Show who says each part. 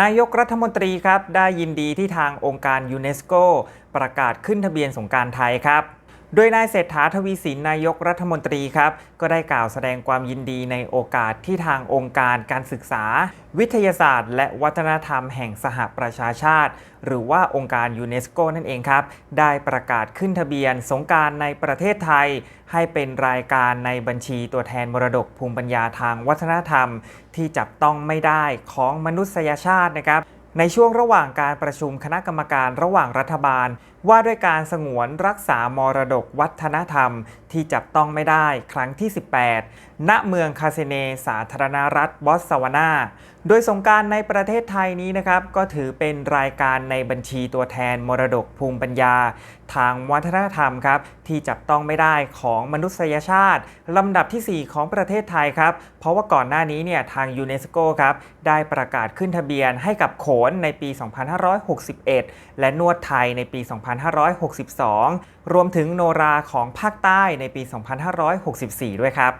Speaker 1: นายกรัฐมนตรีครับได้ยินดีที่ทางองค์การยูเนสโกประกาศขึ้นทะเบียนสงการไทยครับ โดยนายเศรษฐาทวีสินนายกรัฐมนตรีครับ ก็ได้กล่าวแสดงความยินดีในโอกาสที่ทางองค์การการศึกษา วิทยาศาสตร์ และวัฒนธรรมแห่งสหประชาชาติ หรือว่าองค์การยูเนสโกนั่นเองครับ ได้ประกาศขึ้นทะเบียนสงการในประเทศไทย ให้เป็นรายการในบัญชีตัวแทนมรดกภูมิปัญญาทางวัฒนธรรม ที่จับต้องไม่ได้ของมนุษยชาตินะครับ ในช่วงระหว่างการประชุมคณะกรรมการระหว่างรัฐบาล ว่าด้วยการสงวนรักษามรดกวัฒนธรรมที่จับต้องไม่ได้ครั้งที่ 18 ณ เมืองคาเซเน สาธารณรัฐบอสสวานา โดยสงการในประเทศไทยนี้นะครับ ก็ถือเป็นรายการในบัญชีตัวแทนมรดกภูมิปัญญา ทางวัฒนธรรมครับ ที่จับต้องไม่ได้ของมนุษยชาติ ลำดับทีสี่4 ของประเทศไทยครับ เพราะว่าก่อนหน้านี้เนี่ยทางยูเนสโกครับได้ประกาศขึ้นทะเบียนให้กับโขนในปี 2561 และนวดไทยในปี 2562 รวมถึงโนราของภาคใต้ในปี 2564 ด้วยครับ